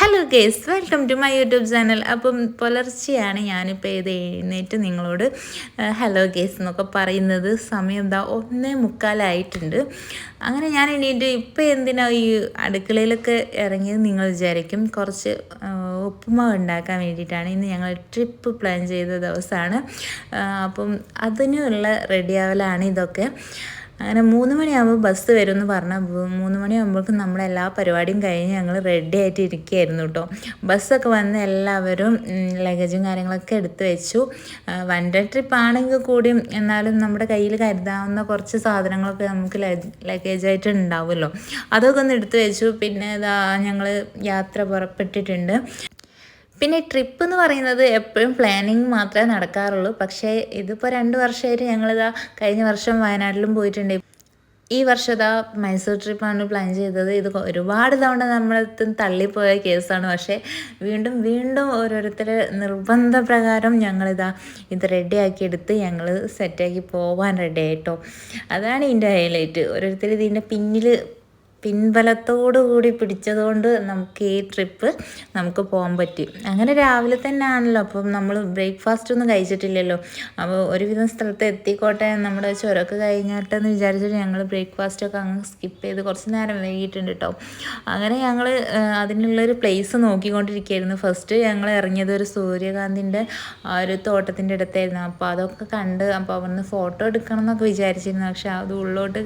Hello guys welcome to my YouTube channel അപ്പം പുലർച്ചെയാണ് ഞാനിപ്പോൾ ഇത് എഴുന്നേറ്റ് നിങ്ങളോട് ഹലോ ഗേസ് എന്നൊക്കെ പറയുന്നത്. സമയം എന്താ ഒന്നേ മുക്കാലായിട്ടുണ്ട്. അങ്ങനെ ഞാൻ എണീറ്റ് ഇപ്പോൾ എന്തിനാ ഈ അടുക്കളയിലൊക്കെ ഇറങ്ങിയത് നിങ്ങൾ വിചാരിക്കും. കുറച്ച് ഉപ്പുമാവ് ഉണ്ടാക്കാൻ വേണ്ടിയിട്ടാണ് ഇന്ന് ഞങ്ങൾ ട്രിപ്പ് പ്ലാൻ ചെയ്ത ദിവസമാണ്. അപ്പം അതിനുള്ള റെഡിയാവലാണ് ഇതൊക്കെ. അങ്ങനെ മൂന്ന് മണിയാകുമ്പോൾ ബസ് വരും വരുമെന്ന് പറഞ്ഞാൽ മൂന്ന് മണിയാകുമ്പോഴേക്കും നമ്മളെല്ലാ പരിപാടിയും കഴിഞ്ഞ് ഞങ്ങൾ റെഡി ആയിട്ട് ഇരിക്കുകയായിരുന്നു കേട്ടോ ബസ്സൊക്കെ വന്ന് എല്ലാവരും ലഗേജും കാര്യങ്ങളൊക്കെ എടുത്തു വെച്ചു. വൺ ഡേ ട്രിപ്പ് ആണെങ്കിൽ കൂടിയും എന്നാലും നമ്മുടെ കയ്യിൽ കരുതാവുന്ന കുറച്ച് സാധനങ്ങളൊക്കെ നമുക്ക് ലഗേജായിട്ട് ഉണ്ടാവുമല്ലോ. അതൊക്കെ ഒന്ന് എടുത്തു വെച്ചു. പിന്നെ ഇതാ ഞങ്ങൾ യാത്ര പുറപ്പെട്ടിട്ടുണ്ട്. പിന്നെ ട്രിപ്പ് എന്ന് പറയുന്നത് എപ്പോഴും പ്ലാനിങ് മാത്രമേ നടക്കാറുള്ളൂ. പക്ഷേ ഇതിപ്പോൾ രണ്ട് വർഷമായിട്ട് ഞങ്ങളിതാ കഴിഞ്ഞ വർഷം വയനാട്ടിലും പോയിട്ടുണ്ട്. ഈ വർഷതാ മൈസൂർ ട്രിപ്പാണ് പ്ലാൻ ചെയ്തത്. ഇത് ഒരുപാട് തവണ നമ്മളടുത്ത് തള്ളിപ്പോയ കേസാണ് പക്ഷേ വീണ്ടും വീണ്ടും ഓരോരുത്തർ നിർബന്ധപ്രകാരം ഞങ്ങളിതാ ഇത് റെഡിയാക്കി എടുത്ത് ഞങ്ങൾ സെറ്റാക്കി പോകാൻ റെഡി ആയിട്ടോ. അതാണ് ഇതിന്റെ ഹൈലൈറ്റ് ഓരോരുത്തർ ഇതിന്റെ പിന്നിൽ പിൻബലത്തോടു കൂടി പിടിച്ചതുകൊണ്ട് നമുക്ക് ഈ ട്രിപ്പ് നമുക്ക് പോകാൻ പറ്റി. അങ്ങനെ രാവിലെ തന്നെ ആണല്ലോ അപ്പം നമ്മൾ ബ്രേക്ക്ഫാസ്റ്റ് ഒന്നും കഴിച്ചിട്ടില്ലല്ലോ. അപ്പോൾ ഒരുവിധം സ്ഥലത്ത് എത്തിക്കോട്ടെ നമ്മുടെ ചുരക്ക് കഴിഞ്ഞിട്ടെന്ന് വിചാരിച്ചിട്ട് ഞങ്ങൾ ബ്രേക്ക്ഫാസ്റ്റൊക്കെ അങ്ങ് സ്കിപ്പ് ചെയ്ത് കുറച്ച് നേരം വൈകിട്ടുണ്ട് കേട്ടോ അങ്ങനെ ഞങ്ങൾ അതിനുള്ളൊരു പ്ലേസ് നോക്കിക്കൊണ്ടിരിക്കുകയായിരുന്നു. ഫസ്റ്റ് ഞങ്ങൾ ഇറങ്ങിയത് ഒരു സൂര്യകാന്തിന്റെ ആ ഒരു തോട്ടത്തിന്റെ അടുത്തായിരുന്നു. അപ്പോൾ അതൊക്കെ കണ്ട് അപ്പോൾ അവിടുന്ന് ഫോട്ടോ എടുക്കണം എന്നൊക്കെ വിചാരിച്ചിരുന്നു. പക്ഷേ അത് ഉള്ളോട്ട്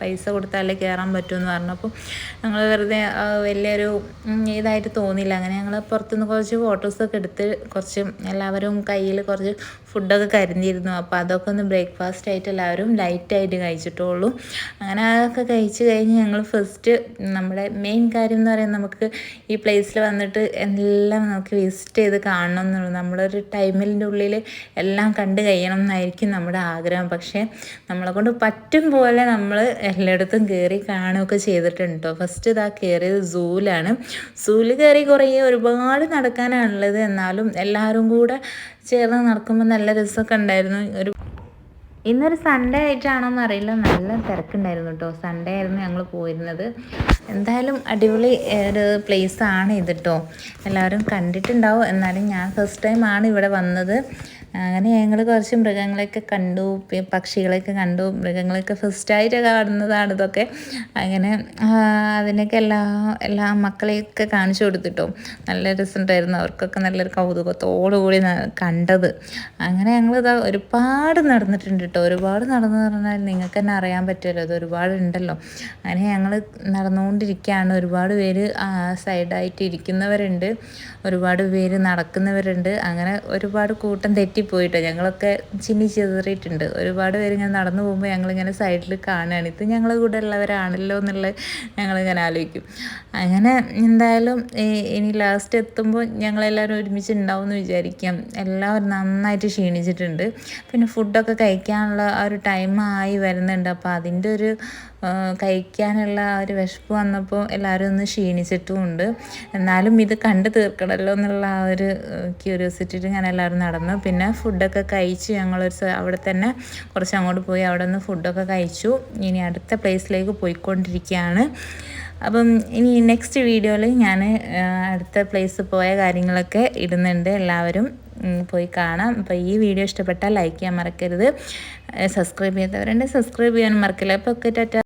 പൈസ കൊടുത്താലേ കയറാൻ പറ്റുമെന്ന് പറഞ്ഞപ്പോൾ ഞങ്ങൾ വെറുതെ വലിയൊരു ഇതായിട്ട് തോന്നിയില്ല. അങ്ങനെ ഞങ്ങൾ പുറത്തുനിന്ന് കുറച്ച് ഫോട്ടോസൊക്കെ എടുത്ത് കുറച്ച് എല്ലാവരും കയ്യിൽ കുറച്ച് ഫുഡൊക്കെ കരുതിയിരുന്നു. അപ്പോൾ അതൊക്കെ ഒന്ന് ബ്രേക്ക്ഫാസ്റ്റ് ആയിട്ട് എല്ലാവരും ലൈറ്റായിട്ട് കഴിച്ചിട്ടുള്ളൂ. അങ്ങനെ അതൊക്കെ കഴിച്ച് കഴിഞ്ഞ് ഞങ്ങൾ ഫസ്റ്റ് നമ്മുടെ മെയിൻ കാര്യം എന്ന് പറയുന്നത് നമുക്ക് ഈ പ്ലേസിൽ വന്നിട്ട് എല്ലാം നമുക്ക് വിസിറ്റ് ചെയ്ത് കാണണം എന്നുള്ളൂ. നമ്മളൊരു ടൈമിന്റെ ഉള്ളിൽ എല്ലാം കണ്ട് കഴിയണം എന്നായിരിക്കും നമ്മുടെ ആഗ്രഹം. പക്ഷേ നമ്മളെ കൊണ്ട് പറ്റും പോലെ നമ്മൾ എല്ലായിടത്തും കയറി കാണുകയൊക്കെ ചെയ്തിട്ടുണ്ട് കേട്ടോ ഫസ്റ്റ് ഇതാ കയറിയത് സൂലാണ്. സൂൽ കയറി കുറേ ഒരുപാട് നടക്കാനാണുള്ളത്. എന്നാലും എല്ലാവരും കൂടെ ചേർന്ന് നടക്കുമ്പോൾ നല്ല രസമൊക്കെ ഉണ്ടായിരുന്നു. ഒരു ഇന്നൊരു സൺഡേ ആയിട്ടാണോന്ന് അറിയില്ല. നല്ല തിരക്കുണ്ടായിരുന്നു കേട്ടോ സൺഡേ ആയിരുന്നു ഞങ്ങൾ പോയിരുന്നത്. എന്തായാലും അടിപൊളി ഒരു പ്ലേസ് ആണ് ഇത് കേട്ടോ എല്ലാവരും കണ്ടിട്ടുണ്ടാവും. എന്നാലും ഞാൻ ഫസ്റ്റ് ടൈമാണ് ഇവിടെ വന്നത്. അങ്ങനെ ഞങ്ങൾ കുറച്ച് മൃഗങ്ങളെയൊക്കെ കണ്ടു പക്ഷികളെയൊക്കെ കണ്ടു മൃഗങ്ങളെയൊക്കെ ഫസ്റ്റായിട്ട് കാണുന്നതാണ് ഇതൊക്കെ. അങ്ങനെ അതിനൊക്കെ എല്ലാ എല്ലാ മക്കളെയൊക്കെ കാണിച്ചു കൊടുത്തിട്ടോ. നല്ല രസമുണ്ടായിരുന്നു അവർക്കൊക്കെ നല്ലൊരു കൗതുകത്തോടു കൂടി കണ്ടത്. അങ്ങനെ ഞങ്ങളിത് ഒരുപാട് നടന്നിട്ടുണ്ട് കേട്ടോ. ഒരുപാട് നടന്നു പറഞ്ഞാൽ നിങ്ങൾക്ക് തന്നെ അറിയാൻ പറ്റുമല്ലോ അത് ഒരുപാട് ഉണ്ടല്ലോ. അങ്ങനെ ഞങ്ങൾ നടന്നുകൊണ്ടിരിക്കുകയാണ്. ഒരുപാട് പേര് സൈഡായിട്ട് ഇരിക്കുന്നവരുണ്ട്. ഒരുപാട് പേര് നടക്കുന്നവരുണ്ട്. അങ്ങനെ ഒരുപാട് കൂട്ടം തെറ്റി പോയിട്ടോ ഞങ്ങളൊക്കെ ചിന്നി ചെതറിയിട്ടുണ്ട്. ഒരുപാട് പേര് ഇങ്ങനെ നടന്നു പോകുമ്പോൾ ഞങ്ങളിങ്ങനെ സൈഡിൽ കാണുകയാണ് ഇത് ഞങ്ങൾ കൂടെ ഉള്ളവരാണല്ലോ എന്നുള്ളത് ഞങ്ങളിങ്ങനെ ആലോചിക്കും. അങ്ങനെ എന്തായാലും ഇനി ലാസ്റ്റ് എത്തുമ്പോൾ ഞങ്ങളെല്ലാവരും ഒരുമിച്ച് ഉണ്ടാവും എന്ന് വിചാരിക്കാം. എല്ലാവരും നന്നായിട്ട് ക്ഷീണിച്ചിട്ടുണ്ട്. പിന്നെ ഫുഡൊക്കെ കഴിക്കാനുള്ള ആ ഒരു ടൈമായി വരുന്നുണ്ട്. അപ്പോൾ അതിന്റെ ഒരു കഴിക്കാനുള്ള ആ ഒരു വിശപ്പ് വന്നപ്പോൾ എല്ലാവരും ഒന്ന് ക്ഷീണിച്ചിട്ടുമുണ്ട്. എന്നാലും ഇത് കണ്ടു തീർക്കണമല്ലോ എന്നുള്ള ആ ഒരു ക്യൂരിയോസിറ്റിയിൽ ഞാൻ എല്ലാവരും നടന്നു. പിന്നെ ഫുഡൊക്കെ കഴിച്ചു ഞങ്ങളൊരു അവിടെ തന്നെ കുറച്ച് അങ്ങോട്ട് പോയി അവിടെ നിന്ന് ഫുഡൊക്കെ കഴിച്ചു. ഇനി അടുത്ത പ്ലേസിലേക്ക് പോയിക്കൊണ്ടിരിക്കുകയാണ്. അപ്പം ഇനി നെക്സ്റ്റ് വീഡിയോയിൽ ഞാൻ അടുത്ത പ്ലേസ് പോയ കാര്യങ്ങളൊക്കെ ഇടുന്നുണ്ട്. എല്ലാവരും പോയി കാണാം. അപ്പോൾ ഈ വീഡിയോ ഇഷ്ടപ്പെട്ടാൽ ലൈക്ക് ചെയ്യാൻ മറക്കരുത്. സബ്സ്ക്രൈബ് ചെയ്തവരുണ്ട് സബ്സ്ക്രൈബ് ചെയ്യാൻ മറക്കില്ല അപ്പോൾ ഒക്കെ